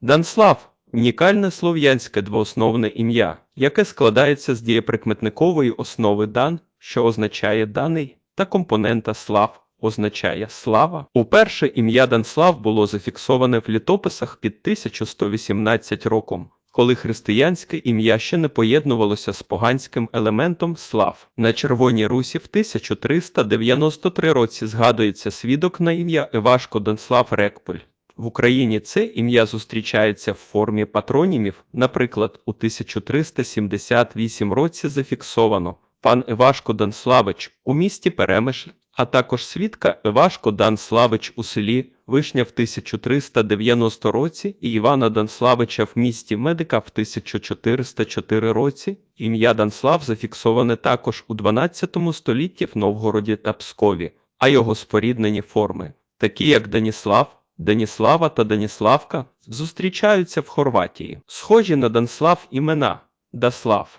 Данслав унікальне слов'янське двоосновне ім'я, яке складається з дієприкметникової основи дан, що означає даний, та компонента слав означає слава. Уперше ім'я Данслав було зафіксоване в літописах під 1118 роком. Коли християнське ім'я ще не поєднувалося з поганським елементом слав. На Червоній Русі в 1393 році згадується свідок на ім'я Івашко Донслав Рекполь. В Україні це ім'я зустрічається в формі патронімів, наприклад, у 1378 році зафіксовано пан Івашко Данславич у місті Перемишль, а також свідка Івашко Данславич у селі Вишня в 1390 році і Івана Данславича в місті Медика в 1404 році. Ім'я Данслав зафіксоване також у 12 столітті в Новгороді та Пскові, а його споріднені форми, такі як Даніслав, Даніслава та Даніславка, зустрічаються в Хорватії. Схожі на Данслав імена Даслав,